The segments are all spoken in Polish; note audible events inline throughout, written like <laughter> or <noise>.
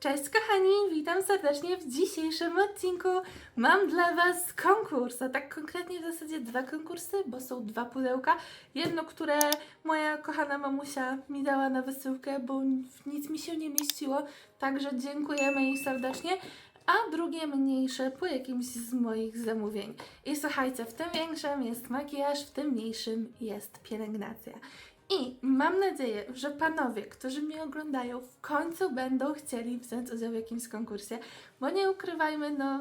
Cześć kochani, witam serdecznie w dzisiejszym odcinku. Mam dla Was konkurs, a tak konkretnie w zasadzie dwa konkursy, bo są dwa pudełka. Jedno, które moja kochana mamusia mi dała na wysyłkę, bo nic mi się nie mieściło, także dziękujemy jej serdecznie. A drugie mniejsze po jakimś z moich zamówień. I słuchajcie, w tym większym jest makijaż, w tym mniejszym jest pielęgnacja. I mam nadzieję, że panowie, którzy mnie oglądają, w końcu będą chcieli wziąć udział w jakimś konkursie, bo nie ukrywajmy, no.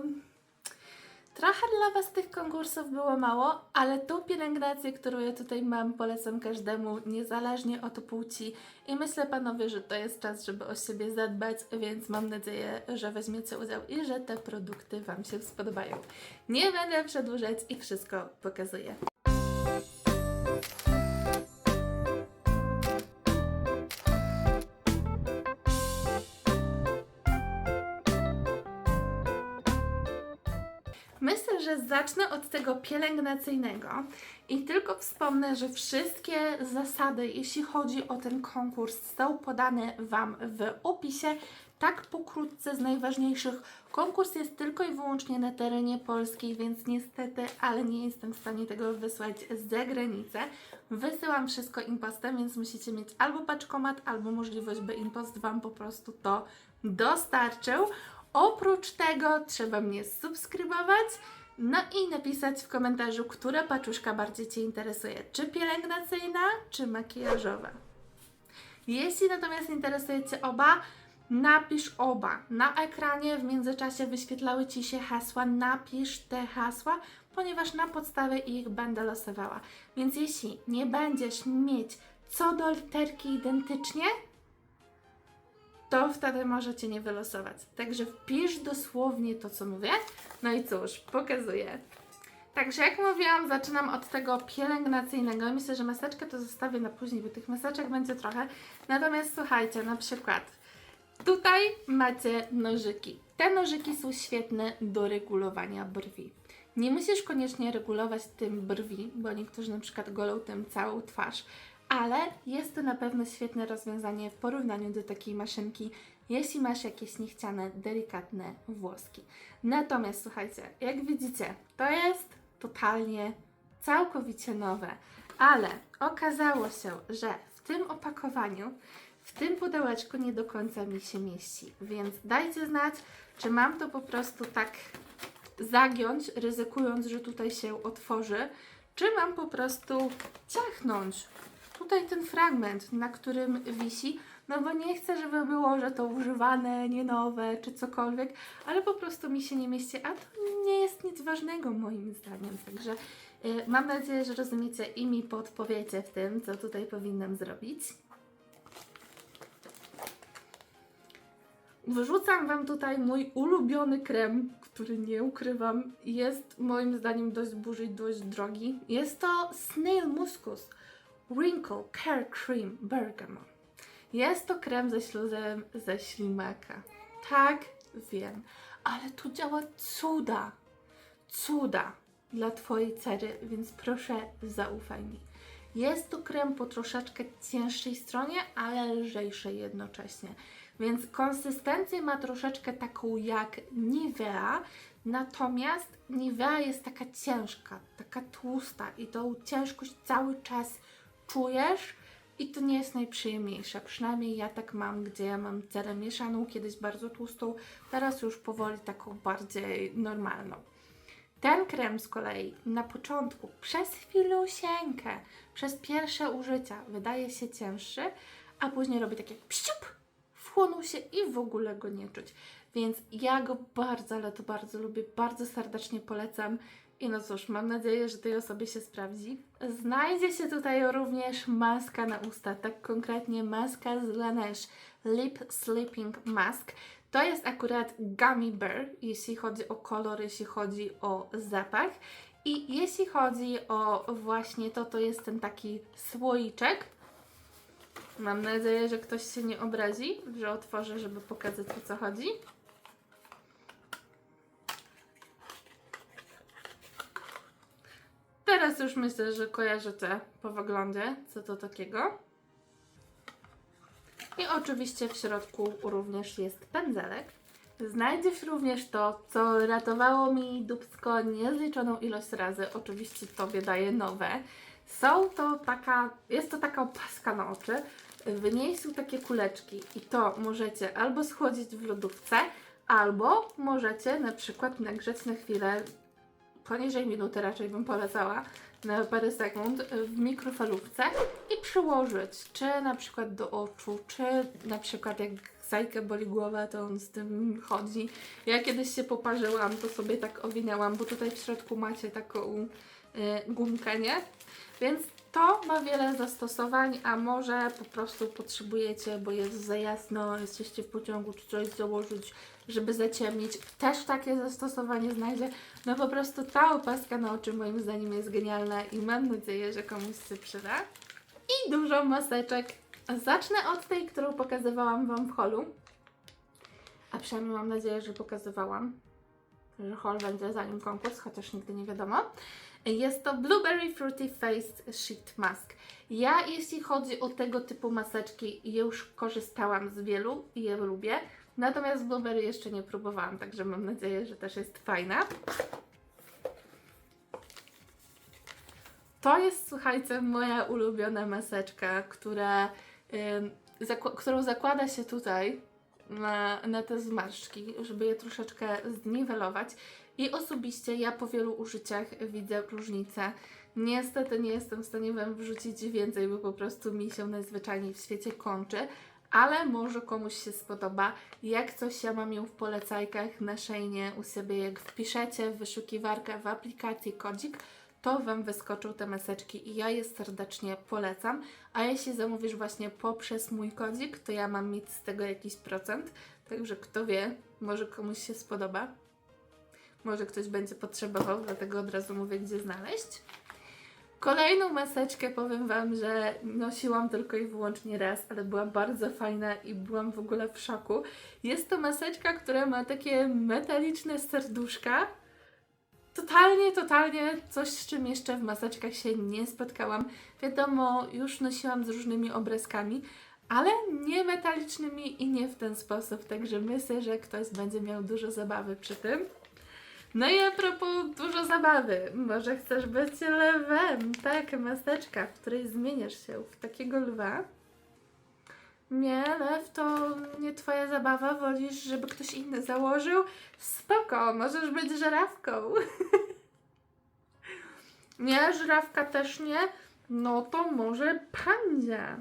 Trochę dla Was tych konkursów było mało, ale tą pielęgnację, którą ja tutaj mam, polecam każdemu, niezależnie od płci. I myślę, panowie, że to jest czas, żeby o siebie zadbać, więc mam nadzieję, że weźmiecie udział i że te produkty Wam się spodobają. Nie będę przedłużać i wszystko pokazuję. Myślę, że zacznę od tego pielęgnacyjnego i tylko wspomnę, że wszystkie zasady, jeśli chodzi o ten konkurs, są podane Wam w opisie. Tak pokrótce z najważniejszych. Konkurs jest tylko i wyłącznie na terenie Polski, więc niestety, ale nie jestem w stanie tego wysłać z zagranicy. Wysyłam wszystko impostem, więc musicie mieć albo paczkomat, albo możliwość, by impost Wam po prostu to dostarczył. Oprócz tego trzeba mnie subskrybować, no i napisać w komentarzu, która paczuszka bardziej Cię interesuje. Czy pielęgnacyjna, czy makijażowa. Jeśli natomiast interesuje Cię oba, napisz oba. Na ekranie w międzyczasie wyświetlały Ci się hasła, napisz te hasła, ponieważ na podstawie ich będę losowała. Więc jeśli nie będziesz mieć co do literki identycznie, to wtedy możecie nie wylosować. Także wpisz dosłownie to, co mówię. No i cóż, pokazuję. Także jak mówiłam, zaczynam od tego pielęgnacyjnego. Myślę, że maseczkę to zostawię na później, bo tych maseczek będzie trochę. Natomiast słuchajcie, na przykład tutaj macie nożyki. Te nożyki są świetne do regulowania brwi. Nie musisz koniecznie regulować tym brwi, bo niektórzy na przykład golą tym całą twarz, ale jest to na pewno świetne rozwiązanie w porównaniu do takiej maszynki, jeśli masz jakieś niechciane, delikatne włoski. Natomiast słuchajcie, jak widzicie, to jest totalnie, całkowicie nowe, ale okazało się, że w tym opakowaniu, w tym pudełeczku nie do końca mi się mieści, więc dajcie znać, czy mam to po prostu tak zagiąć, ryzykując, że tutaj się otworzy, czy mam po prostu ciachnąć tutaj ten fragment, na którym wisi, no bo nie chcę, żeby było, że to używane, nie nowe, czy cokolwiek, ale po prostu mi się nie mieści, a to nie jest nic ważnego moim zdaniem, także y, mam nadzieję, że rozumiecie i mi podpowiecie w tym, co tutaj powinnam zrobić. Wyrzucam Wam tutaj mój ulubiony krem, który nie ukrywam, jest moim zdaniem dość burzy dość drogi. Jest to Snail Muscus Wrinkle Care Cream Bergamo. Jest to krem ze śluzem ze ślimaka. Tak, wiem, ale tu działa cuda. Cuda dla Twojej cery, więc proszę zaufaj mi. Jest to krem po troszeczkę cięższej stronie, ale lżejszej jednocześnie. Więc konsystencję ma troszeczkę taką jak Nivea, natomiast Nivea jest taka ciężka, taka tłusta i tą ciężkość cały czas czujesz i to nie jest najprzyjemniejsze. Przynajmniej ja tak mam, gdzie ja mam cerę mieszaną, kiedyś bardzo tłustą, teraz już powoli taką bardziej normalną. Ten krem z kolei na początku, przez chwilusieńkę, przez pierwsze użycia wydaje się cięższy, a później robi takie psiup, wchłonął się i w ogóle go nie czuć. Więc ja go bardzo, ale to bardzo lubię, bardzo serdecznie polecam. I no cóż, mam nadzieję, że tej osobie się sprawdzi. Znajdzie się tutaj również maska na usta, tak konkretnie maska z Laneige Lip Sleeping Mask. To jest akurat Gummy Bear, jeśli chodzi o kolor, jeśli chodzi o zapach. I jeśli chodzi o właśnie to, to jest ten taki słoiczek. Mam nadzieję, że ktoś się nie obrazi, że otworzę, żeby pokazać o co chodzi. Teraz już myślę, że kojarzycie po wyglądzie, co to takiego. I oczywiście w środku również jest pędzelek. Znajdziesz również to, co ratowało mi dupsko niezliczoną ilość razy. Oczywiście Tobie daję nowe. Są to taka, jest to taka opaska na oczy. W niej są takie kuleczki i to możecie albo schłodzić w lodówce, albo możecie na przykład nagrzeć na chwilę, poniżej minuty raczej bym polecała, na parę sekund w mikrofalówce i przyłożyć, czy na przykład do oczu, czy na przykład jak Zajkę boli głowa, to on z tym chodzi. Ja kiedyś się poparzyłam, to sobie tak owinęłam, bo tutaj w środku macie taką y, gumkę, nie? Więc to ma wiele zastosowań, a może po prostu potrzebujecie, bo jest za jasno, jesteście w pociągu, czy coś założyć, żeby zaciemnić. Też takie zastosowanie znajdzie. No po prostu ta opaska na oczy moim zdaniem jest genialna i mam nadzieję, że komuś się przyda. I dużo maseczek. Zacznę od tej, którą pokazywałam Wam w holu. A przynajmniej mam nadzieję, że pokazywałam. Że hol będzie za nim konkurs, chociaż nigdy nie wiadomo. Jest to Blueberry Fruity Face Sheet Mask. Ja, jeśli chodzi o tego typu maseczki, już korzystałam z wielu i je lubię. Natomiast Blueberry jeszcze nie próbowałam, także mam nadzieję, że też jest fajna. To jest, słuchajcie, moja ulubiona maseczka, która, zakła- którą zakłada się tutaj na, na te zmarszczki, żeby je troszeczkę zniwelować. I osobiście ja po wielu użyciach widzę różnicę. Niestety nie jestem w stanie Wam wrzucić więcej, bo po prostu mi się najzwyczajniej w świecie kończy. Ale może komuś się spodoba. Jak coś ja mam ją w polecajkach na szejnie u siebie, jak wpiszecie w wyszukiwarkę w aplikacji kodzik, to Wam wyskoczą te maseczki i ja je serdecznie polecam. A jeśli zamówisz właśnie poprzez mój kodzik, to ja mam mieć z tego jakiś procent. Także kto wie, może komuś się spodoba. Może ktoś będzie potrzebował, dlatego od razu mówię, gdzie znaleźć. Kolejną maseczkę powiem Wam, że nosiłam tylko i wyłącznie raz, ale była bardzo fajna i byłam w ogóle w szoku. Jest to maseczka, która ma takie metaliczne serduszka. Totalnie, totalnie coś, z czym jeszcze w maseczkach się nie spotkałam. Wiadomo, już nosiłam z różnymi obrazkami, ale nie metalicznymi i nie w ten sposób, także myślę, że ktoś będzie miał dużo zabawy przy tym. No i a propos dużo zabawy, może chcesz być lwem, tak, maseczka, w której zmieniasz się w takiego lwa. Nie, lew to nie twoja zabawa, wolisz, żeby ktoś inny założył? Spoko, możesz być żerawką. <laughs> nie, żerawka też nie? No to może pandzia.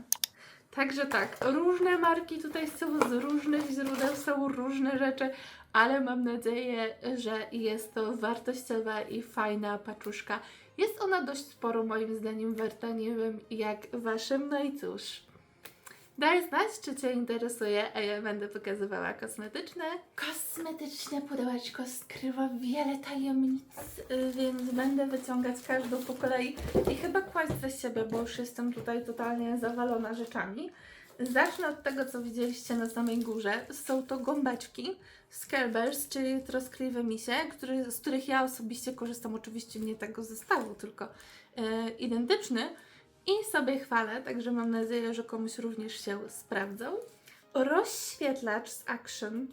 Także tak, różne marki tutaj są z różnych źródeł, są różne rzeczy, ale mam nadzieję, że jest to wartościowa i fajna paczuszka. Jest ona dość sporo moim zdaniem warta, nie wiem jak waszym, no i cóż. Daj znać, czy Cię interesuje, a ja będę pokazywała kosmetyczne. Kosmetyczne pudełeczko skrywa wiele tajemnic, y, więc będę wyciągać każdą po kolei i chyba kłaść ze siebie, bo już jestem tutaj totalnie zawalona rzeczami. Zacznę od tego, co widzieliście na samej górze. Są to gąbeczki Scarebers, czyli troskliwe misie, który, z których ja osobiście korzystam. Oczywiście nie tego zestawu, tylko e, identyczny. I sobie chwalę, także mam nadzieję, że komuś również się sprawdzą. Rozświetlacz z Action.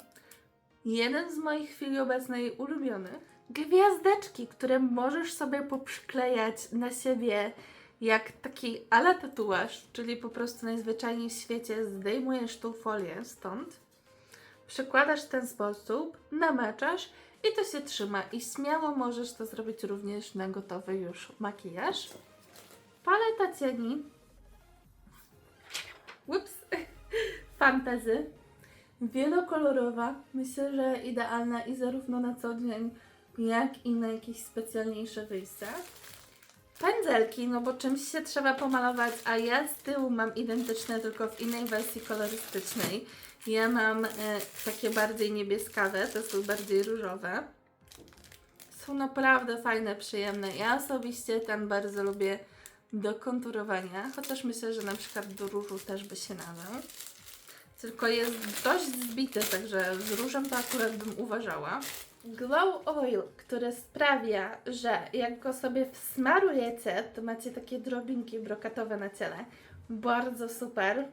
Jeden z moich chwili obecnej ulubionych. Gwiazdeczki, które możesz sobie poprzyklejać na siebie jak taki ala tatuaż, czyli po prostu najzwyczajniej w świecie zdejmujesz tą folię stąd, przykładasz w ten sposób, namaczasz i to się trzyma. I śmiało możesz to zrobić również na gotowy już makijaż. Paleta cieni. Ups. <laughs> Fantazy. Wielokolorowa. Myślę, że idealna i zarówno na co dzień, jak i na jakieś specjalniejsze wyjścia. Pędzelki, no bo czymś się trzeba pomalować, a ja z tyłu mam identyczne, tylko w innej wersji kolorystycznej. Ja mam e, takie bardziej niebieskawe, te są bardziej różowe. Są naprawdę fajne, przyjemne. Ja osobiście ten bardzo lubię do konturowania, chociaż myślę, że na przykład do różu też by się nadał. Tylko jest dość zbity, także z różem to akurat bym uważała. Glow Oil, który sprawia, że jak go sobie wsmarujecie, to macie takie drobinki brokatowe na ciele. Bardzo super.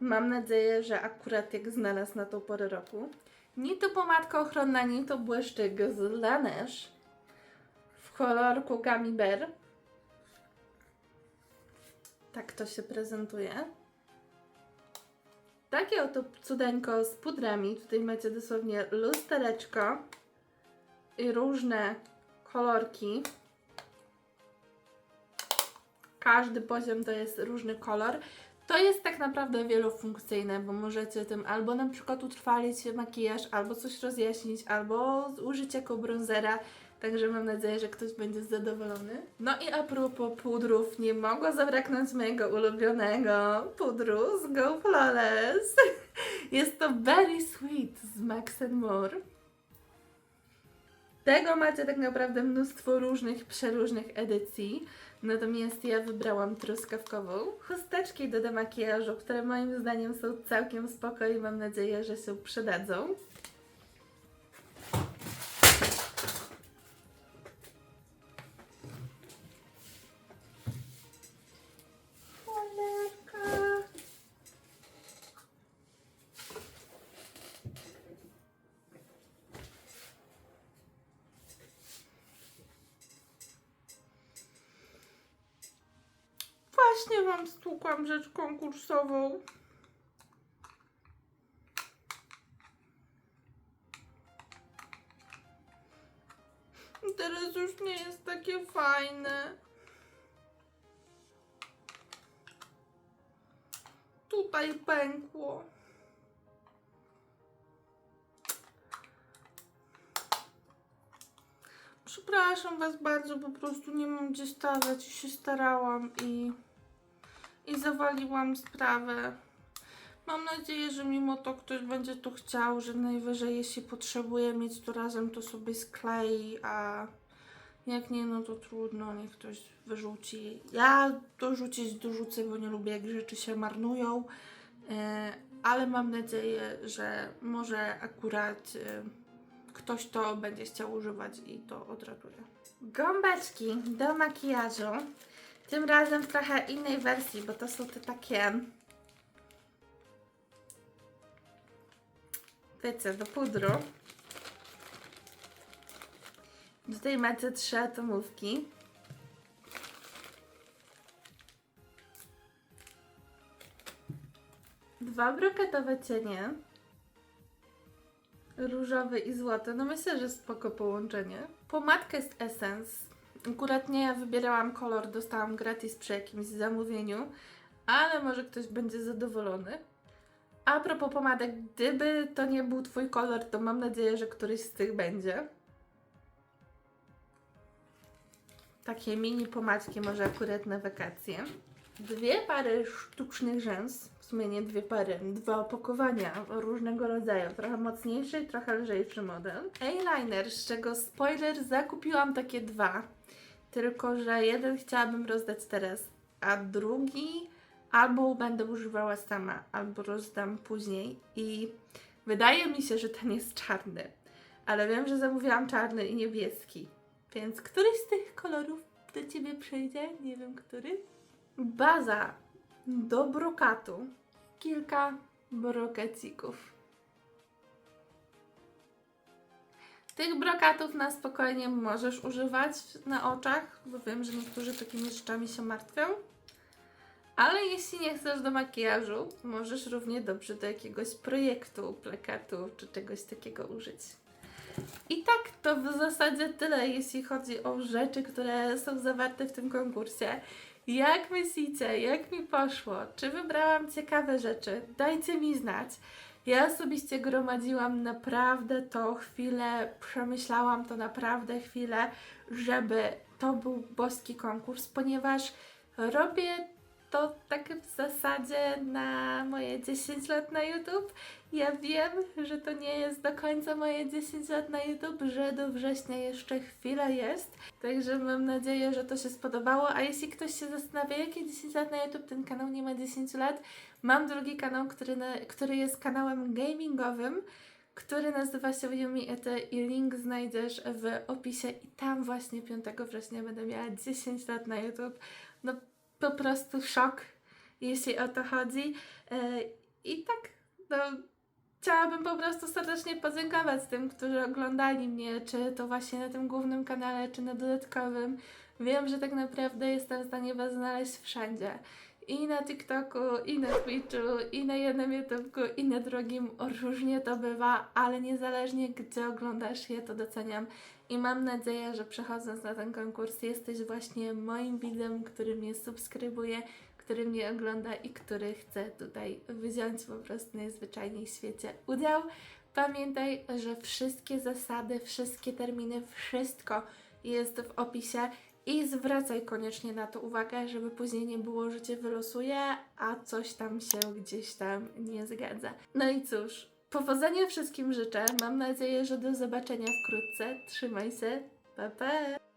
Mam nadzieję, że akurat jak znalazł na tą porę roku. Ni to pomadka ochronna, ni to błyszczyk z Laneige w kolorku Gummy Bear. Tak to się prezentuje. Takie oto cudeńko z pudrami. Tutaj macie dosłownie lustereczko i różne kolorki. Każdy poziom to jest różny kolor. To jest tak naprawdę wielofunkcyjne, bo możecie tym albo na przykład utrwalić makijaż, albo coś rozjaśnić, albo użyć jako bronzera. Także mam nadzieję, że ktoś będzie zadowolony. No i a propos pudrów, nie mogło zabraknąć mojego ulubionego pudru z Go Flawless. <laughs> Jest to Very Sweet z Max More. Tego macie tak naprawdę mnóstwo różnych, przeróżnych edycji. Natomiast ja wybrałam truskawkową. Chusteczki do demakijażu, które moim zdaniem są całkiem spoko i mam nadzieję, że się przydadzą. Stukłam rzecz konkursową. Teraz już nie jest takie fajne. Tutaj pękło. Przepraszam Was bardzo, po prostu nie mam gdzie stawiać i się starałam i, i zawaliłam sprawę. Mam nadzieję, że mimo to ktoś będzie tu chciał, że najwyżej jeśli potrzebuje mieć to razem, to sobie sklei, a jak nie, no to trudno, niech ktoś wyrzuci. Ja dorzucić dorzucę, bo nie lubię jak rzeczy się marnują, e, ale mam nadzieję, że może akurat e, ktoś to będzie chciał używać i to odratuje. Gąbeczki do makijażu. Tym razem w trochę innej wersji, bo to są te takie. Wiecie, do pudru. Tutaj macie trzy atomówki. Dwa brokatowe cienie różowy i złoty. No myślę, że spoko połączenie. Pomadka jest Essence. Akurat nie ja wybierałam kolor, dostałam gratis przy jakimś zamówieniu, ale może ktoś będzie zadowolony. A propos pomadek, gdyby to nie był Twój kolor, to mam nadzieję, że któryś z tych będzie. Takie mini pomadki może akurat na wakacje. Dwie pary sztucznych rzęs, w sumie nie dwie pary, dwa opakowania różnego rodzaju, trochę mocniejszy i trochę lżejszy model. Eyeliner, z czego spoiler, zakupiłam takie dwa, tylko że jeden chciałabym rozdać teraz, a drugi albo będę używała sama, albo rozdam później i wydaje mi się, że ten jest czarny, ale wiem, że zamówiłam czarny i niebieski, więc któryś z tych kolorów do Ciebie przyjdzie? Nie wiem, który. Baza do brokatu. Kilka brokacików. Tych brokatów na spokojnie możesz używać na oczach, bo wiem, że niektórzy takimi rzeczami się martwią. Ale jeśli nie chcesz do makijażu, możesz równie dobrze do jakiegoś projektu, plakatu czy czegoś takiego użyć. I tak to w zasadzie tyle, jeśli chodzi o rzeczy, które są zawarte w tym konkursie. Jak myślicie, jak mi poszło? Czy wybrałam ciekawe rzeczy? Dajcie mi znać. Ja osobiście gromadziłam naprawdę to chwilę, przemyślałam to naprawdę chwilę, żeby to był boski konkurs, ponieważ robię to tak w zasadzie na moje 10 lat na YouTube. Ja wiem, że to nie jest do końca moje 10 lat na YouTube, że do września jeszcze chwila jest. Także mam nadzieję, że to się spodobało. A jeśli ktoś się zastanawia, jakie 10 lat na YouTube, ten kanał nie ma 10 lat. Mam drugi kanał, który, na, który jest kanałem gamingowym który nazywa się Yumi Ete i link znajdziesz w opisie i tam właśnie 5 września będę miała 10 lat na YouTube. No po prostu szok, jeśli o to chodzi. E, I tak, no, chciałabym po prostu serdecznie podziękować tym, którzy oglądali mnie, czy to właśnie na tym głównym kanale, czy na dodatkowym. Wiem, że tak naprawdę jestem w stanie Was znaleźć wszędzie. I na TikToku, i na Twitchu, i na jednym YouTubeku, i na drugim. Różnie to bywa, ale niezależnie gdzie oglądasz, ja to doceniam. I mam nadzieję, że przechodząc na ten konkurs jesteś właśnie moim widzem, który mnie subskrybuje, który mnie ogląda i który chce tutaj wziąć po prostu najzwyczajniej w świecie udział. Pamiętaj, że wszystkie zasady, wszystkie terminy, wszystko jest w opisie i zwracaj koniecznie na to uwagę, żeby później nie było, że cię wylosuje, a coś tam się gdzieś tam nie zgadza. No i cóż, powodzenia wszystkim życzę. Mam nadzieję, że do zobaczenia wkrótce. Trzymaj się. Pa, pa!